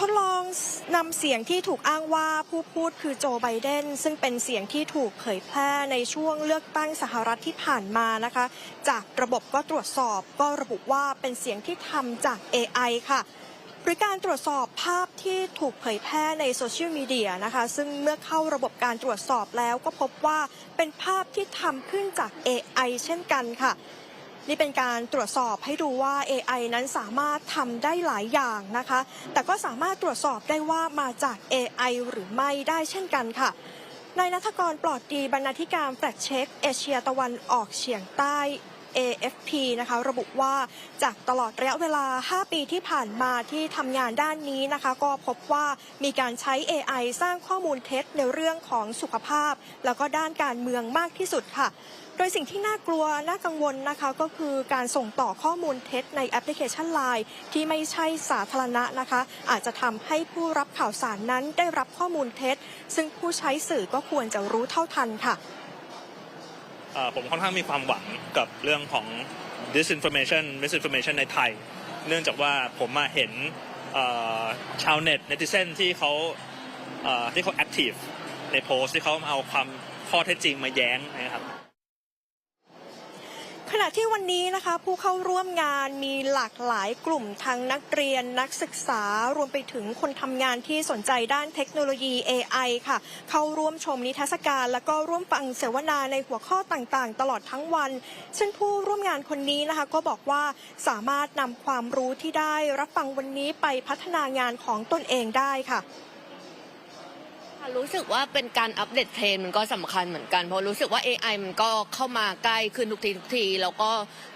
ทดลองนำเสียงที่ถูกอ้างว่าผู้พูดคือโจไบเดนซึ่งเป็นเสียงที่ถูกเผยแพร่ในช่วงเลือกตั้งสหรัฐที่ผ่านมานะคะ จากระบบก็ตรวจสอบก็ระบุว่าเป็นเสียงที่ทำจาก AI ค่ะหรือการตรวจสอบภาพที่ถูกเผยแพร่ในโซเชียลมีเดียนะคะ ซึ่งเมื่อเข้าระบบการตรวจสอบแล้วก็พบว่าเป็นภาพที่ทำขึ้นจาก AI เช่นกันค่ะ นี่เป็นการตรวจสอบให้ดูว่า AI นั้นสามารถทำได้หลายอย่างนะคะ แต่ก็สามารถตรวจสอบได้ว่ามาจาก AI หรือไม่ได้เช่นกันค่ะนายนัทกรปลอดดีบรรณาธิการแฟลกเช็คเอเชียตะวันออกเฉียงใต้ AFP นะคะระบุว่าจากตลอดระยะเวลา 5 ปีที่ผ่านมาที่ทำงานด้านนี้นะคะ ก็พบว่ามีการใช้ AI สร้างข้อมูลเท็จในเรื่องของสุขภาพ แล้วก็ด้านการเมืองมากที่สุดค่ะโดยสิ่งที่น่ากลัว น่ากังวลนะคะก็คือการส่งต่อข้อมูลเท็จในแอปพลิเคชัน Line ที่ไม่ใช่สาธารณะนะคะ อาจจะทำให้ผู้รับข่าวสารนั้นได้รับข้อมูลเท็จ ซึ่งผู้ใช้สื่อก็ควรจะรู้เท่าทันค่ะ ผมค่อนข้างมีความหวังกับเรื่องของ disinformation misinformation ในไทย เนื่องจากว่าผมมาเห็นชาวเน็ต netizen ที่เขาที่เขา active ในโพสที่เขาเอาความข้อเท็จจริงมาแย้งนะครับ ขณะที่วันนี้นะคะ ผู้เข้าร่วมงานมีหลากหลายกลุ่มทั้งนักเรียนนักศึกษารวมไปถึงคนทำงานที่สนใจด้านเทคโนโลยี AI ค่ะ เข้าร่วมชมนิทรรศการ แล้วก็ร่วมฟังเสวนาในหัวข้อต่างๆ ตลอดทั้งวันซึ่งผู้ร่วมงานคนนี้นะคะ ก็บอกว่าสามารถนำความรู้ที่ได้รับฟังวันนี้ไปพัฒนางานของตนเองได้ค่ะ รู้สึกว่าเป็นการอัปเดตเทรนมันก็สำคัญเหมือนกันเพราะรู้สึกว่า AI มันก็เข้ามาใกล้ขึ้นทุกทีทุกที แล้วก็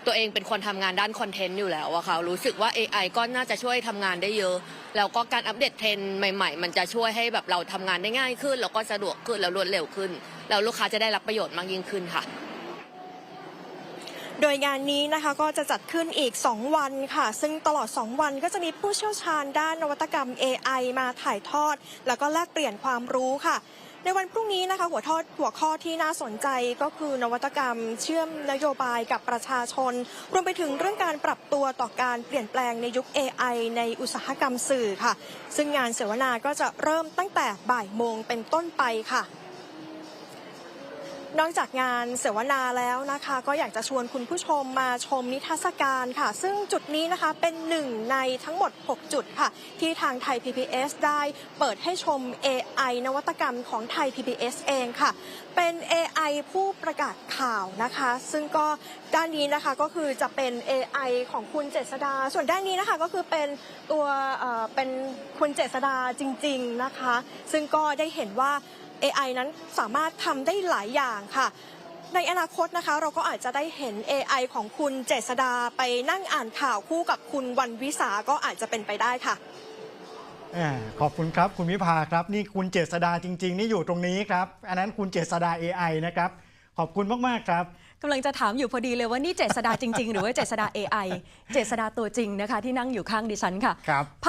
ตัวเองเป็นคนทำงานด้านคอนเทนต์อยู่แล้วอะค่ะรู้สึกว่า AI ก็น่าจะช่วยทำงานได้เยอะ แล้วก็การอัปเดตเทรนใหม่ ๆ มันจะช่วยให้แบบเราทำงานได้ง่ายขึ้น แล้วก็สะดวกขึ้นแล้วรวดเร็วขึ้น แล้วลูกค้าจะได้รับประโยชน์มากยิ่งขึ้นค่ะ โดยงานนี้นะคะก็จะจัดขึ้นอีก 2 วันค่ะ ซึ่งตลอด 2 วันก็จะมีผู้เชี่ยวชาญด้านนวัตกรรม AI มาถ่ายทอด แล้วก็แลกเปลี่ยนความรู้ค่ะในวันพรุ่งนี้นะคะหัวทอดหัวข้อที่น่าสนใจก็คือนวัตกรรม เชื่อมนโยบายกับประชาชน รวมไปถึงเรื่องการปรับตัวต่อการเปลี่ยนแปลงในยุค AI ในอุตสาหกรรมสื่อค่ะ ซึ่งงานเสวนาก็จะเริ่มตั้งแต่บ่ายโมงเป็นต้นไปค่ะ นอกจากงานเสวนาแล้วนะคะ ก็อยากจะชวนคุณผู้ชมมาชมนิทรรศการค่ะ ซึ่งจุดนี้นะคะเป็นหนึ่งในทั้งหมด 6 จุดค่ะ ที่ทางไทย PBS ได้เปิดให้ชม AI นวัตกรรมของไทย PBS เองค่ะ เป็น AI ผู้ประกาศข่าวนะคะ ซึ่งก็ด้านนี้นะคะก็คือจะเป็น AI ของคุณเจษดา ส่วนด้านนี้นะคะก็คือเป็นตัวเอ่อเป็นคุณเจษดาจริง ๆนะคะ ซึ่งก็ได้เห็นว่า AI นั้นสามารถทำได้หลายอย่างค่ะ ในอนาคตนะคะ เราก็อาจจะได้เห็น AI ของคุณเจษดาไปนั่งอ่านข่าวคู่กับคุณวันวิสาก็อาจจะเป็นไปได้ค่ะแหมขอบคุณครับ คุณวิภาครับ นี่คุณเจษดาจริง ๆ นี่อยู่ตรงนี้ครับ อันนั้นคุณเจษดา AI นะครับ ขอบคุณมาก ๆ ครับกำลังจะถามอยู่พอดีเลยว่านี่เจษดาจริง ๆ หรือว่าเจษดา AI เจษดาตัวจริงนะคะ ที่นั่งอยู่ข้างดิฉันค่ะครับ